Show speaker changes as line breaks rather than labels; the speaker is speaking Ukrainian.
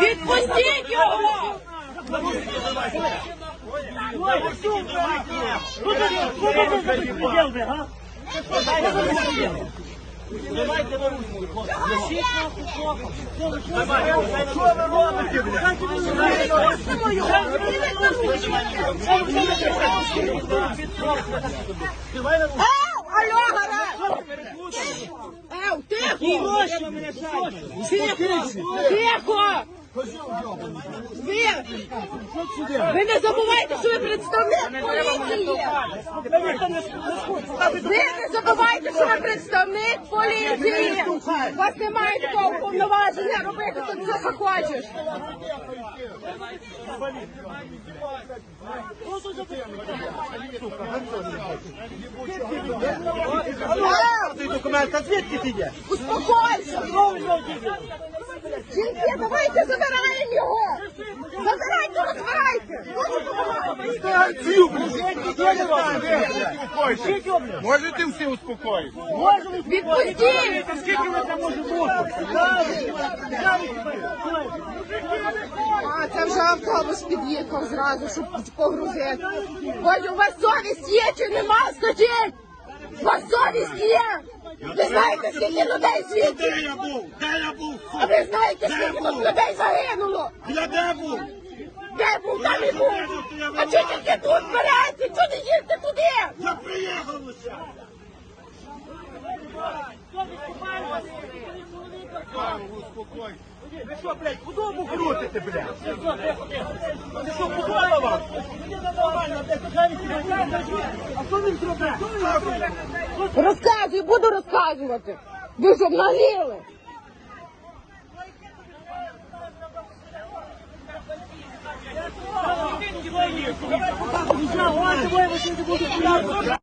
Відпустіть його! Ау, алло, гараж! Ау, тихо! Тихо! Тихо! Ви, ви не забувайте, що ви представник поліції! Ви не забувайте, що ви представник поліції! У вас немає такого повноваження робити тут все, що хочеш! Ау,
Цей документ, а звідки ти йдеш?
Успокойся! Жінки, давайте забираємо його! Забирайте, розбирайте!
Можете всі успокоїти?
Відпустіть!
Скільки ви там може бути?
А, це вже автобус під'їхав зразу, щоб погрузити. Боже, у вас совість є чи нема, скажіть? У вас совість є? Ви знаєте, скільки людей
Де я був? Де я був?
А ви знаєте, скільки тут людей загинуло?
Я де був?
Де був, там і був. А чого тільки тут берете? Чого не їдете туди?
Я приїхав лише. Ви що, блядь, худобу крутите, блядь? Це що, худоба
Розказуй, буду розказувати. Ви ж обнагліли.
Давай,